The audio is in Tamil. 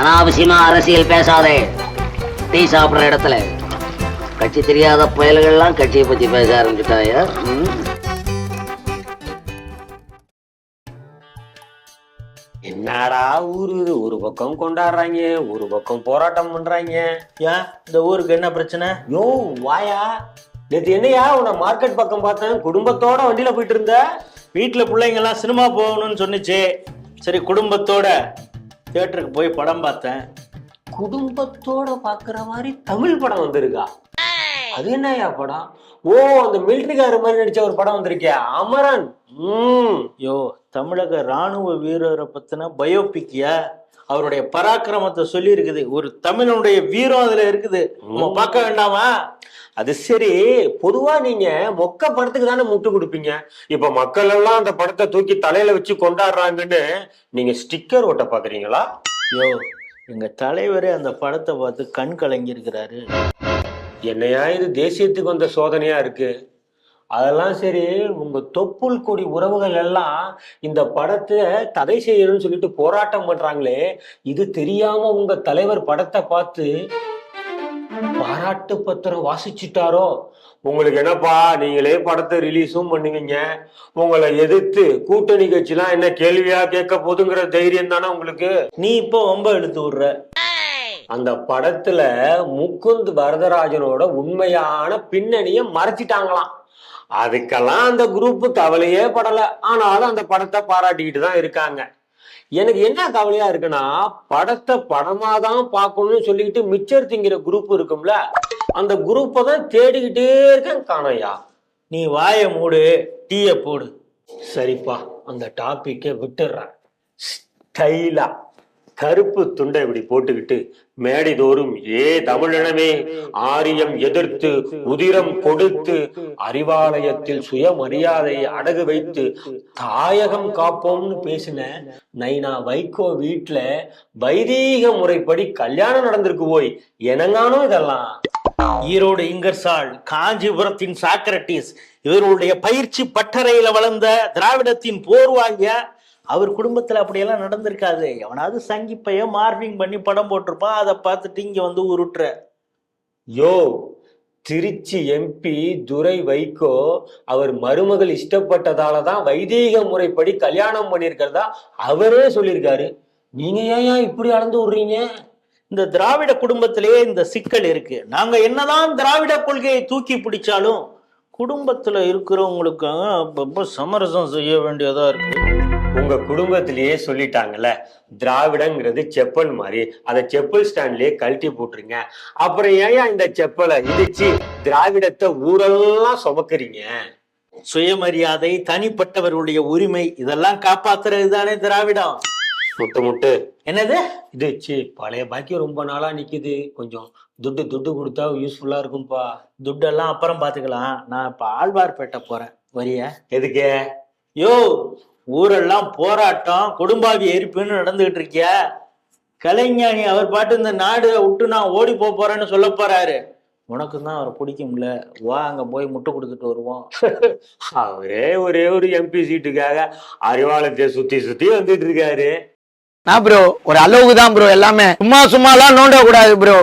அனாவசியமா அரசியல் பேசாதே. டீ சாப்பிடுற இடத்துல. கட்சி தெரியாத புயல்கள்லாம் கட்சியை பத்தி பேச ஆரம்பிச்சுட்டாயா? என்னடா ஊரு இது? ஒரு பக்கம் கொண்டாடுறாங்க ஒரு பக்கம் போராட்டம் பண்றாங்க. ஏன் இந்த ஊருக்கு என்ன பிரச்சனை? யோ வாயா. நேத்து என்னையா உன்னை மார்க்கெட் பக்கம் பார்த்தேன்? குடும்பத்தோட வண்டியில போயிட்டு இருந்த? வீட்டுல பிள்ளைங்க எல்லாம் சினிமா போகணும்னு சொன்னுச்சு. சரி குடும்பத்தோட. தியேட்டருக்கு போய் படம் பார்த்தேன். குடும்பத்தோட பாக்குற மாதிரி தமிழ் படம் வந்திருக்கா. அது என்னய்யா படம்? ஓ அந்த மிலிட்டரிக்கார மாதிரி நடிச்ச ஒரு படம் வந்திருக்கே. அமரன். ம். யோ தமிழக ராணுவ வீரரை பத்தின பயோபிக்கியா அவருடைய பராக்கிரமத்தை சொல்லி இருக்குது. ஒரு தமிழனுடைய வீரம் அதுல இருக்குது. நம்ம பார்க்க வேண்டாமா? அது சரி பொதுவா நீங்க மொக்க படத்துக்கு தானே முட்டு கொடுப்பீங்க. இப்ப மக்கள் எல்லாம் அந்த படத்தை தூக்கி தலையில வச்சு கொண்டாடுறாங்கன்னு நீங்க ஸ்டிக்கர் ஒட்ட பாக்குறீங்களா? யோ எங்க தலைவரே அந்த படத்தை பார்த்து கண் கலங்கி இருக்கிறாரு என்னையா இது தேசியத்துக்கு வந்த சோதனையா இருக்கு? அதெல்லாம் சரி உங்க தொப்புள் கொடி உறவுகள் எல்லாம் இந்த படத்தை தடை செய்யணும்னு சொல்லிட்டு போராட்டம் பண்றாங்களே இது தெரியாம உங்க தலைவர் படத்தை பார்த்து பாராட்டு பத்திரம் வாசிச்சுட்டாரோ? உங்களுக்கு என்னப்பா நீங்களே படத்தை ரிலீஸும் பண்ணுவீங்க உங்களை எதிர்த்து கூட்டணி கட்சிலாம் என்ன கேள்வியா கேட்க போதுங்கிற தைரியம் தானே உங்களுக்கு? நீ இப்போ ரொம்ப எடுத்து விடுற. அந்த படத்துல முகுந்த் வரதராஜனோட உண்மையான பின்னணியை மறைச்சிட்டாங்களாம். அதுக்கெல்லாம் அந்த குரூப் கவலையே படல. ஆனாலும் அந்த படத்தை பாராட்டிக்கிட்டு தான் இருக்காங்க. எனக்கு என்ன கவலையா இருக்குன்னா படத்தை படமா தான் பார்க்கணும்னு சொல்லிக்கிட்டு மிச்சர் திங்கிற குரூப் இருக்கும்ல அந்த குரூப்பை தான் தேடிக்கிட்டே இருக்கேன் காணையா. நீ வாயை மூடு டீயை போடு. சரிப்பா அந்த டாபிக்கை விட்டுடுறேன் ஸ்டைலா. கருப்பு துண்டை இப்படி போட்டுக்கிட்டு மேடைதோறும் ஏ தமிழினமே ஆரியம் எதிர்த்து உதிரம் கொடுத்து அறிவாலயத்தில் சுயமரியாதையை அடகு வைத்து தாயகம் காப்போம்னு பேசின நைனா வைகோ வீட்டுல வைதீக முறைப்படி கல்யாணம் நடந்திருக்கு போய். எனங்கானோ இதெல்லாம்? ஈரோடு இங்கர்சால் காஞ்சிபுரத்தின் சாக்ரட்டிஸ் இவருடைய பயிற்சி பட்டறையில வளர்ந்த திராவிடத்தின் போர்வாகிய அவர் குடும்பத்துல அப்படியெல்லாம் நடந்திருக்காது. எவனாவது சங்கி பையன் மார்பிங் பண்ணி படம் போட்டிருப்பான் அதை பார்த்துட்டு இங்க வந்து உருட்டுற. யோ திருச்சி எம்பி துரை வைகோ அவர் மருமகள் இஷ்டப்பட்டதால தான் வைதீக முறைப்படி கல்யாணம் பண்ணியிருக்கிறதா அவரே சொல்லியிருக்காரு. நீங்க ஏன் இப்படி அளந்து விடுறீங்க இந்த திராவிட குடும்பத்திலேயே இந்த சிக்கல் இருக்கு. நாங்க என்னதான் திராவிட கொள்கையை தூக்கி பிடிச்சாலும் குடும்பத்துல இருக்கிறவங்களுக்கு அப்பப்போ சமரசம் செய்ய வேண்டியதா இருக்கு. உங்க குடும்பத்திலேயே சொல்லிட்டாங்கல்ல திராவிடங்கிறது செப்பல் மாதிரி. அதை செப்பல் ஸ்டாண்ட்லயே கழட்டி போட்டுருங்க. அப்புறம் ஏன் இந்த செப்பலை இடிச்சு திராவிடத்தை ஊரெல்லாம் சுமக்குறீங்க? சுயமரியாதை தனிப்பட்டவர்களுடைய உரிமை இதெல்லாம் காப்பாத்துறது தானே திராவிடம். முட்டு முட்டு. என்னது? இது சி பழைய பாக்கி ரொம்ப நாளா நிக்குது. கொஞ்சம் துட்டு துட்டு கொடுத்தா யூஸ்ஃபுல்லா இருக்கும்பா. துட்டெல்லாம் அப்புறம் பாத்துக்கலாம். நான் இப்ப ஆழ்வார்பேட்டை போறேன். வரிய? எதுக்கு? யோ ஊரெல்லாம் போராட்டம் குடும்பாவி எரிப்புன்னு நடந்துகிட்டு இருக்கிய. கலைஞானி அவர் பாட்டு இந்த நாடு விட்டு நான் ஓடி போறேன்னு சொல்ல போறாரு. உனக்கு தான் அவரை பிடிக்கும்ல? வா அங்க போய் முட்டை கொடுத்துட்டு வருவோம். அவரே ஒரே ஒரு எம்பி சீட்டுக்காக அறிவாலயத்தை சுத்தி சுத்தி வந்துட்டு இருக்காரு. நான் ப்ரோ ஒரு அளவுக்கு தான் ப்ரோ எல்லாமே. சும்மா சும்மாலாம் நோண்ட கூடாது ப்ரோ